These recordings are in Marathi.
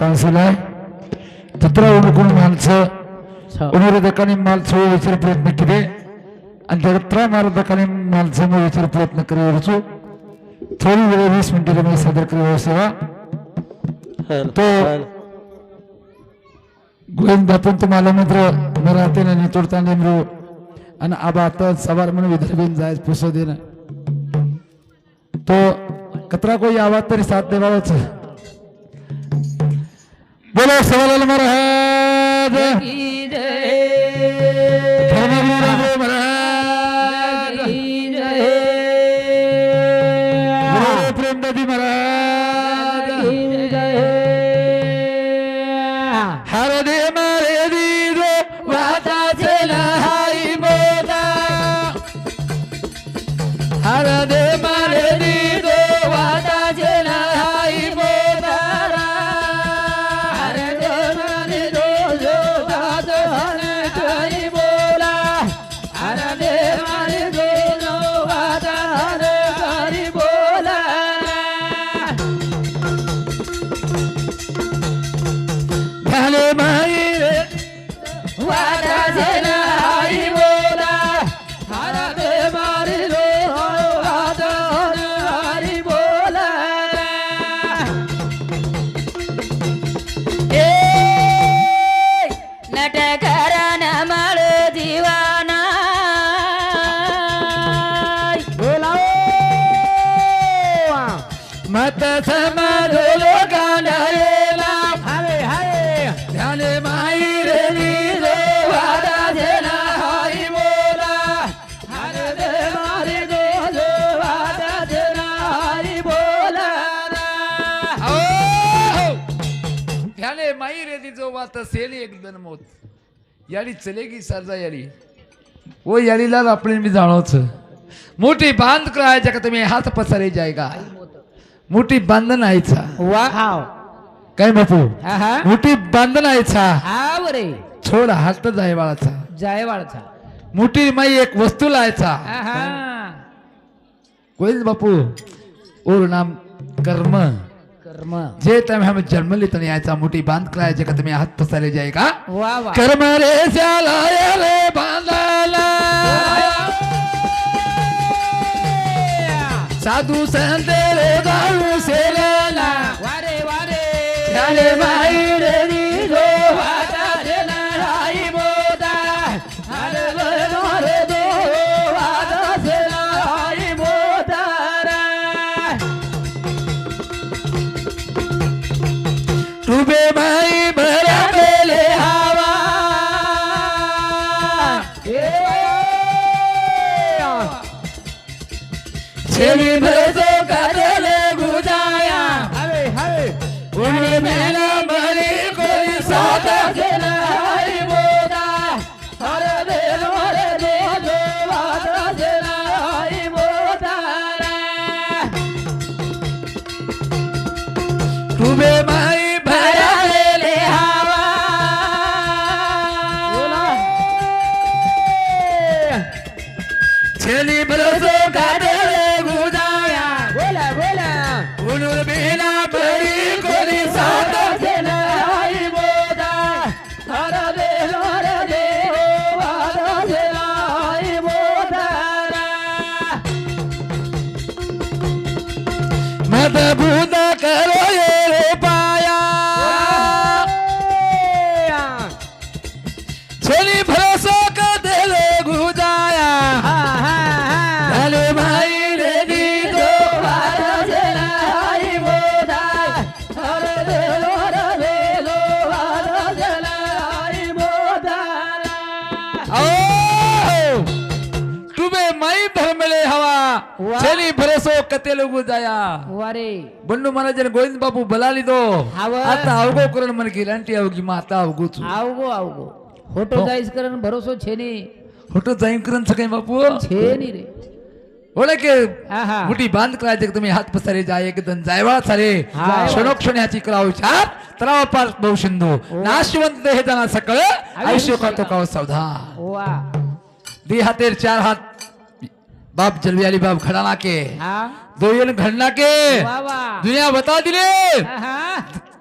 ಕಾಣಿಸಿಲ್ಲ ಚಿತ್ರ ಹುಡುಕೊಂಡು ಮಾಲ್ಸ ಉಳಿದಕ್ಕನೆ ಮಾಲ್ಸೋ ವಿಚಾರ ಪ್ರಯತ್ನಕ್ಕಿದೆ अंतरत्र मार्दकाने माणसांना विचार प्रयत्न करू थोडी वेळ वीस मिनिटाला मी सादर करू सेवा तो गोविंद बापून तुम्हाला मात्र मराठी आणि तोडता नेमरो आणि आबा आता सवार म्हणून विदर्भीन जायच पुसो दे ना तो कतरा कोई आवाज तरी साथ देवाच बोलो सवाल महाराज मत वादा बोला हारा दे मारी रो वादा आई बोला ध्याने माई रेदी जो वात सेली एक दन मोत। चलेगी सरजा याडी वो याडीला आपण मी जाणवच मोठी बांध करायच्या का तुम्ही हात पसारे जायगा। मोठी बांधन आयचा वाव काय बापू? मोठी बांधन आयचा हा बरे छोड हात जाय बाळाचा जायवाळचा. मोठी माई एक वस्तू लायचा. कोई बापू? और नाम कर्म. कर्म. जे तुम्ही हम जन्म लेता यायचा मोठी बांध करायचे का? तुम्ही हात पसारे जायगा वा वा. कर्म रे श्याला रे बांधाला साधू संत दारू सेलेला. वारे वारे. झाले माई छेली भरतो करेले భరోసో కథెలుగు దయా వారే బండు మన జన గోవింద్ బాబు బలాలిదో అత అవగోకరణ మనకి ఇలాంటి అవగి మా అత అవగో అవగో హోటో దైస్కరణ భరోసో ఛేని హోటో దైంకరణ సకై బాపు ఛేని రే ओळखे मुठी बांध करायचे तुम्ही हात पसारे जाय एकदम जायवाळ सारे. क्षणोक्षण ह्याची करा विचार तलाव पार बहु सिंधू नाशवंत हे जाणार सकळ. आयुष्य करतो का सावधा देहातेर चार हात. बाप जलवियाली बाप घडाना के। हा। दोयन घडना के। वा वा दुनिया बता दिले। हा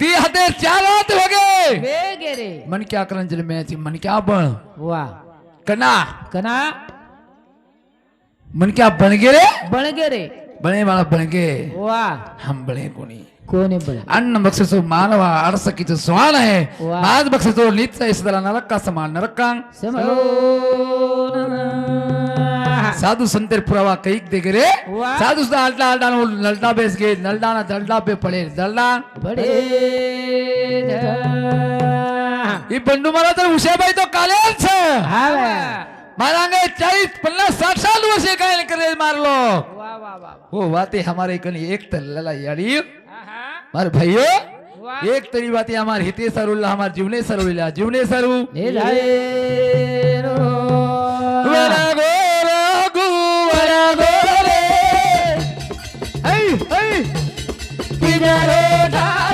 दी हाते चार हात होगे वेगे रे। मनक्या करंजल म्याची मनक्या बळ वा कना कना मनक्या बनगे रे? बळगे रे। बळे मला बनगे वा हम बळे कोणी कोणी बळ अन्न बक्षिसो मानव अडसकीचं स्वान आहे वा. आज बक्षिसो नित्य इसदला नरका समान नरकांग साधु संतेर पुरावा कैक दे रे वा. साधु सुद्धा अल्टा अल्टा नलटा बेस गे नलडाना दलडा पे पडे दलडा बडे ही बंडू मला तर उशाबाई तो कालेच मला अंगे चाळीस पन्नास साठ साल वर्षे काय करे मारलो वा वा वा हो वाते हमारे कनी एक तर लला याडी मार भाइयो वा. एक तरी बाती हमार हिते सरुल्ला हमार Narada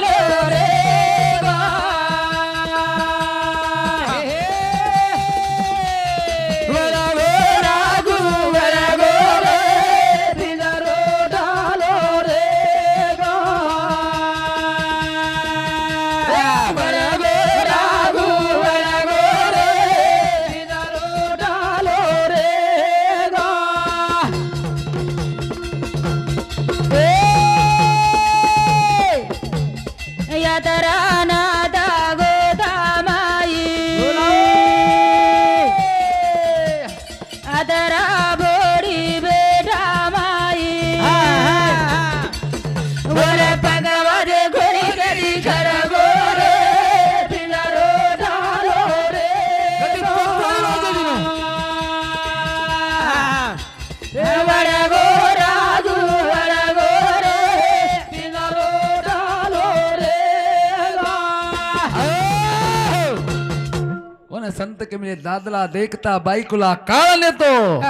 म्हणत की दादला देखता बायकोला काळ नेतो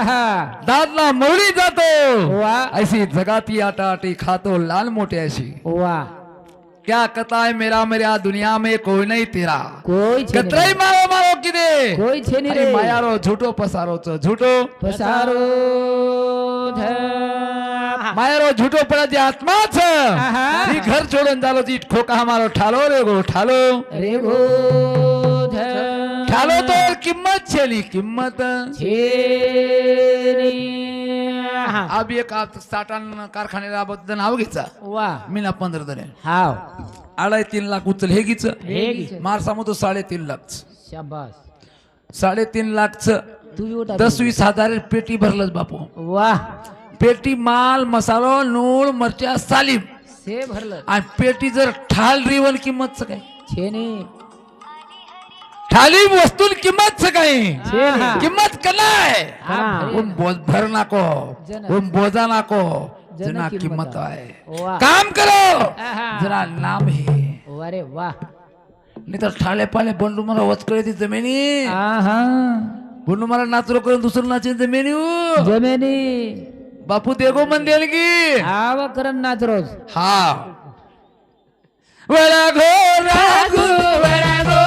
दादला मौली जातो ऐसी जगाती आटाटी खातो लाल मोठे अशी क्या कथा है मेरा मेरा दुनिया में कोई नहीं तेरा कोई कतरा ही मारो मारो किदे कोई छे नहीं रे मायारो झूठो पसारो चो झूठो पसारो मायारो झूठो पड़ा जी आत्मा छ घर छोड़न जालो जी ठोका हमारो ठालो रे गो ठालो रे गो झालो तर किंमत झाली किंमत. अभि एक कारखान्याला बद्दल नाव घ्यायचा. वा. मी ना पंधरा जण हाव. अडाय तीन लाख उचल हे घीच हे घे. माणसामध्ये साडेतीन लाख शाबास. साडेतीन लाखच. दस वीस हजार पेटी भरलं बापू. वा. पेटी माल मसालो नूळ मरच्या सालीम. से भरलं. आणि पेटी जर ठाल रिवन किंमतच काय? खाली वस्तू किंमत सकाळी किंमत कला आहे बोज भर नाको. कोण बोजा नाको. जना किंमत. आहे. काम करो. जना नाम ही. अरे वा. नाही तर ठाले पाले बंडू मला वचकळे ती जमिनी. बंडू मला नाचलो करून दुसरं नाचे जमिनी जमिनी. बापू देगो म्हणते की. हा करण नाच रोज. हा. वळा गो राघो वळा गो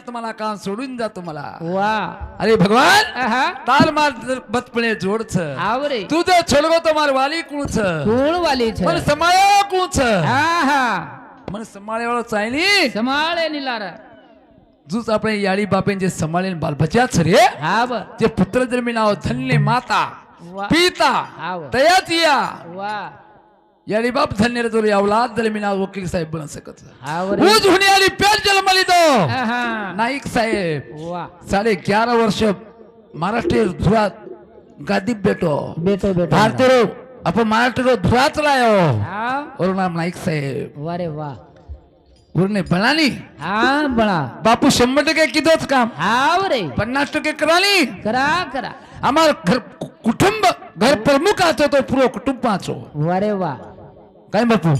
देण्यात मला काम सोडून जातो मला वा. अरे भगवान ताल मार बतपणे जोडच. तू जर छोलगो तो मार वाली कुणच कोण वाली मन समाया कुळच. मन समाळेवाळ चायनी समाळे निलार. जूच आपण याळी बापेंचे समाळेन बालबच्याच रे. हा ब. जे पुत्र जन्मी नाव धन्य माता पिता तयाच या वा. यारी बाप धन्य रे तुला यावला आदले मी ना वकील साहेब बन सकत ऊज होणे आली पेर जन्मली तो. नाईक साहेब साडे ग्यारह वर्ष महाराष्ट्र धुरात गादी बेटो. बेटो बेटो. भारतीय रो अपन महाराष्ट्र रो धुरात चलायो हो. और नाम नाईक साहेब. वारे वाह पूर्ण बनानी हा बना बापू शंभर टक्के किदोच काम. हाव रे पन्नास टक्के कराली करा करा. आम्हाला घर कुटुंब घर प्रमुख असतो तो पुरो कुटुंबाचो. वारे वा. काय म्हणतो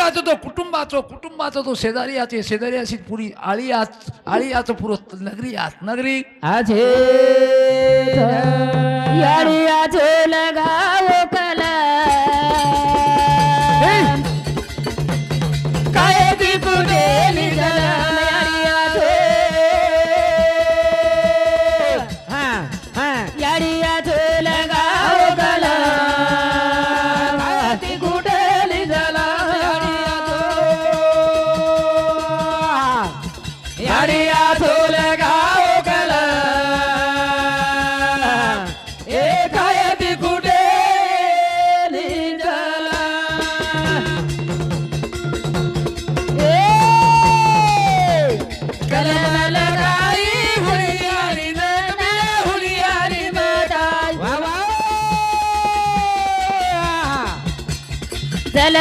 आज तो कुटुंबाचो कुटुंबाचा तो शेजारी शेजारी अशी पुरी आळी आज आळी आच पुरो नगरी आत नगरी. आज हे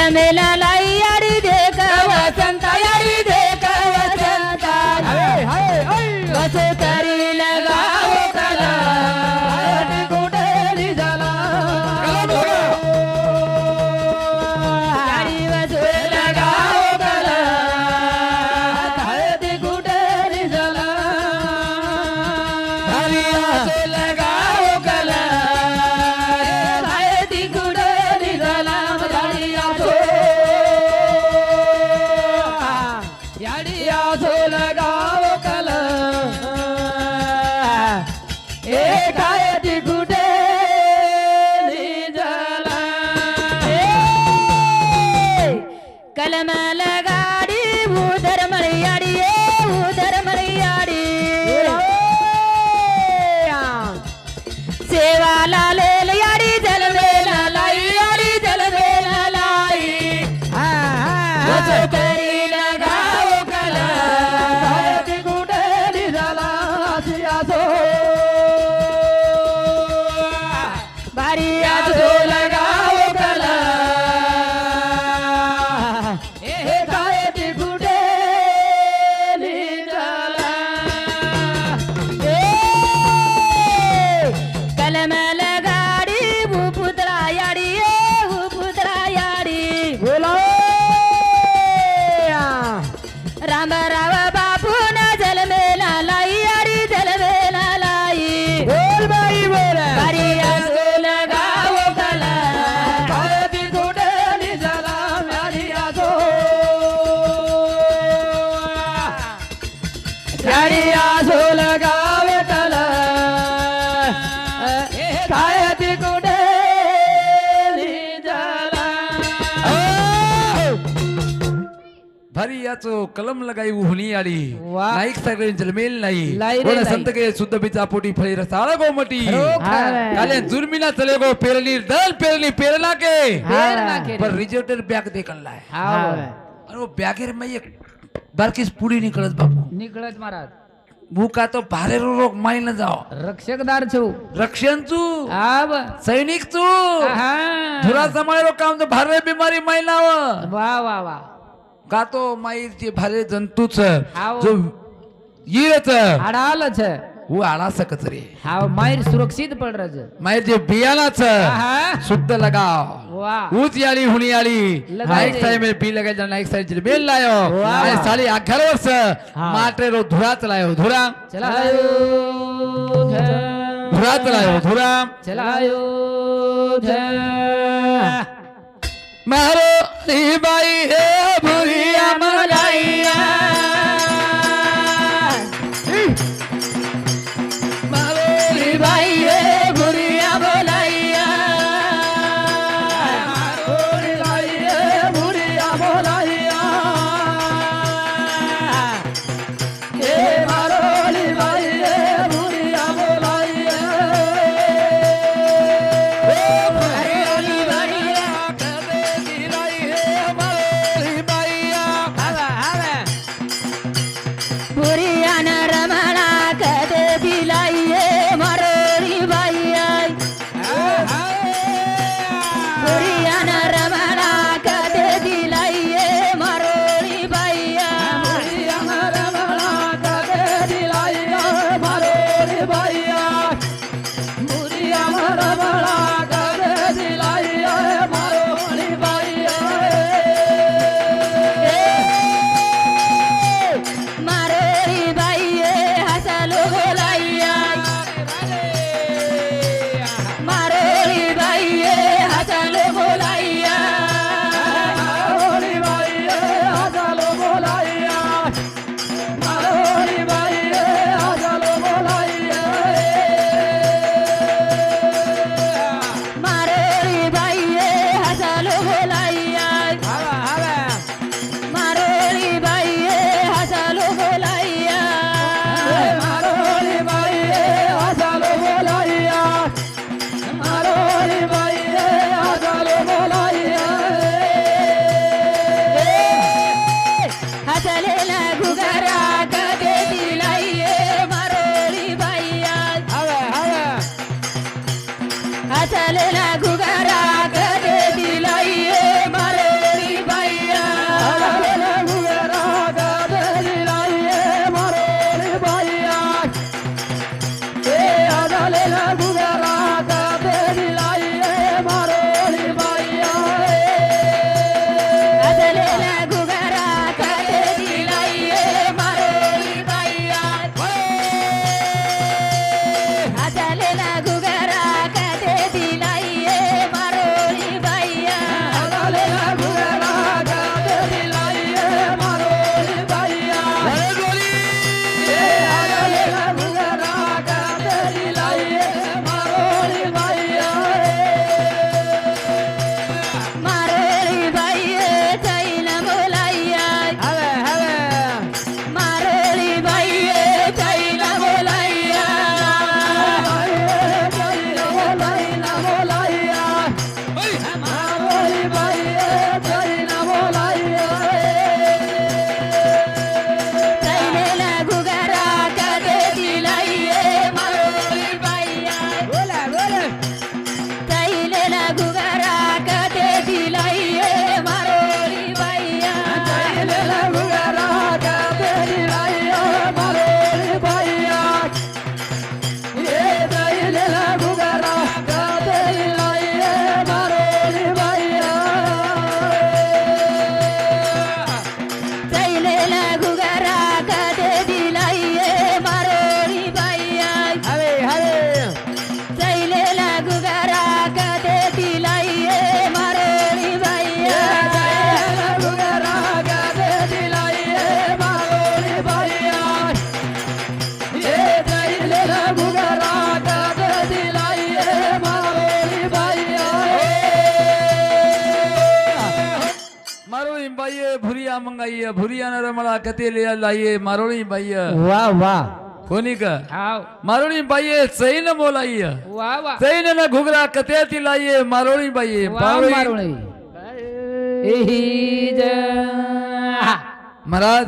Camila lleva la ley. चो कलम लगाई उहनी आली नाईक सगळे जलमेल नाही संत के शुद्ध बिचा पोटी फळीर साळा गो मटी काले जुर्मिना चले गो पेरली दल पेरली पेरला के पर रिजर्टेड बॅग दे कल्ला बॅगेर में एक बारकीस पुडी निकळत बापू निकळत महाराज भूका तो भारे रोग माई न जाओ रक्षकदार छो रक्षण छू आब सैनिक छू धुरा समाय रो काम तो भारे बीमारी माई लाव वा वा वा का तो माई जे भारे जंतूच. हाव. जो ईरच अडाल छ वो आड़ा सकत रे. हा माहिर सुरक्षित पड रह छ माई जे बियानाच आहा. शुद्ध लगाओ वाह ऊच याली हुनी आली लगाई नायक बी लगाई जाना नायक बेल लायो. साली अखर वर्ष. माटे रो धुरा चलायो धुरा. चलायो ध, धुरा चलायो धुरा. चलायो ध. नी बाई हे भुरिया मलाइया मारो नी बाई हे भुरिया बाई भुरिया रमळा कतेलिया लाईये मारोळी बाई वा वा। कोणी का मारोळी बाई चैन बोलाय चैन ना घुगरा कथ्याची लाईये मारोळी बाई मारोळी। महाराज।